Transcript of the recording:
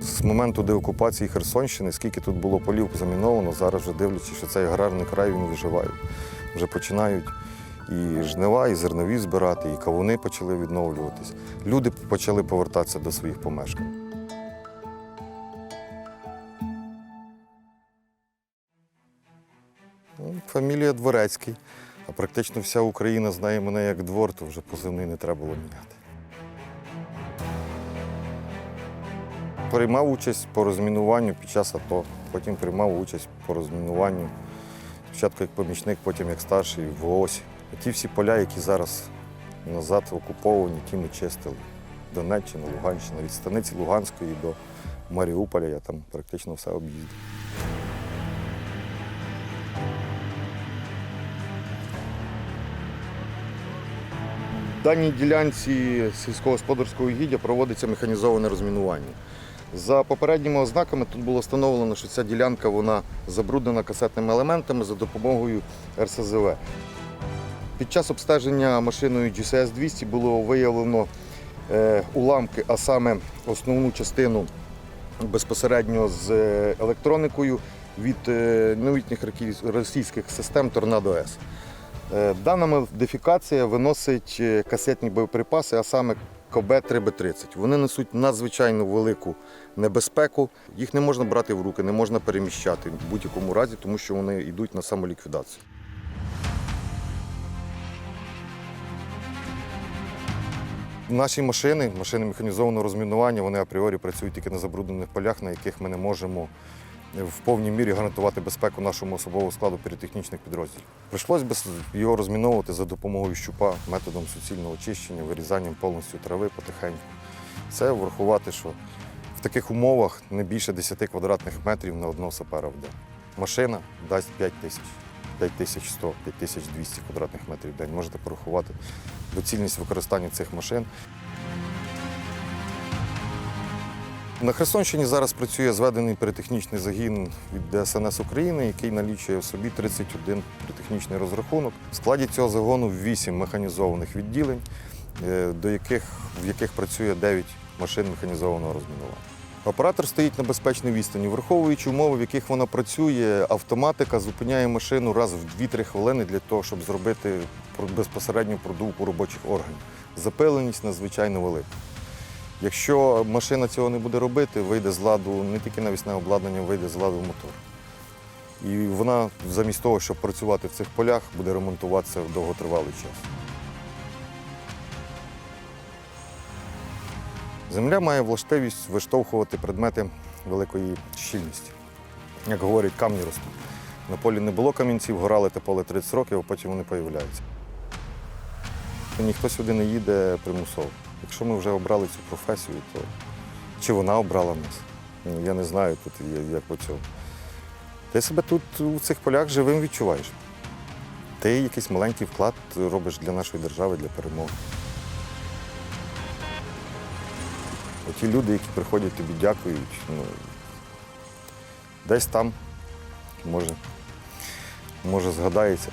З моменту деокупації Херсонщини, скільки тут було полів заміновано, зараз вже дивлячись, що цей аграрний край він виживає. Вже починають і жнива, і зернові збирати, і кавуни почали відновлюватись. Люди почали повертатися до своїх помешкань. Ну, Фамілія Дворецький, а практично вся Україна знає мене як двор, то вже позивний не треба було міняти. Приймав участь по розмінуванню під час АТО, потім приймав участь по розмінуванню. Спочатку як помічник, потім як старший в ООСі. Ті всі поля, які зараз назад окуповані, ті ми чистили. Донеччина, Луганщина, від станиці Луганської до Маріуполя я там практично все об'їздив. В даній ділянці сільськогосподарського угіддя проводиться механізоване розмінування. За попередніми ознаками тут було встановлено, що ця ділянка вона забруднена касетними елементами за допомогою РСЗВ. Під час обстеження машиною GCS 200 було виявлено е, уламки, а саме основну частину безпосередньо з е, електроникою від е, новітніх російських систем Торнадо С. Дана модифікація виносить касетні боєприпаси, а саме КБ-3Б30. Вони несуть надзвичайно велику небезпеку. Їх не можна брати в руки, не можна переміщати в будь-якому разі, тому що вони йдуть на самоліквідацію. Наші машини, машини механізованого розмінування, вони апріорі працюють тільки на забруднених полях, на яких ми не можемо в повній мірі гарантувати безпеку нашому особовому складу піротехнічних підрозділів. Прийшлось би його розміновувати за допомогою щупа, методом суцільного очищення, вирізанням повністю трави потихеньку. Це врахувати, що в таких умовах не більше 10 квадратних метрів на одного сапера в день. Машина дасть 5 тисяч, 5100, 5200 квадратних метрів в день. Можете порахувати доцільність використання цих машин. На Херсонщині зараз працює зведений перетехнічний загін від ДСНС України, який налічує в собі 31 перетехнічний розрахунок. В складі цього загону 8 механізованих відділень, е, до яких, в яких працює 9 машин механізованого розмінування. Оператор стоїть на безпечній відстані. Враховуючи умови, в яких вона працює, автоматика зупиняє машину раз в 2-3 хвилини для того, щоб зробити безпосередню продувку робочих органів. Запиленість надзвичайно велика. Якщо машина цього не буде робити, вийде з ладу не тільки навісне обладнання, вийде з ладу мотор. І вона замість того, щоб працювати в цих полях, буде ремонтуватися в довготривалий час. Земля має властивість виштовхувати предмети великої щільності. Як говорять, камні ростуть. На полі не було камінців, горали те поле 30 років, а потім вони з'являються. Ніхто сюди не їде примусово. Якщо ми вже обрали цю професію, то чи вона обрала нас? Ну, Я не знаю тут, як по цьому. Ти себе тут у цих полях живим відчуваєш. Ти якийсь маленький вклад робиш для нашої держави, для перемоги. Оті люди, які приходять тобі дякують, ну, десь там, може, може згадається.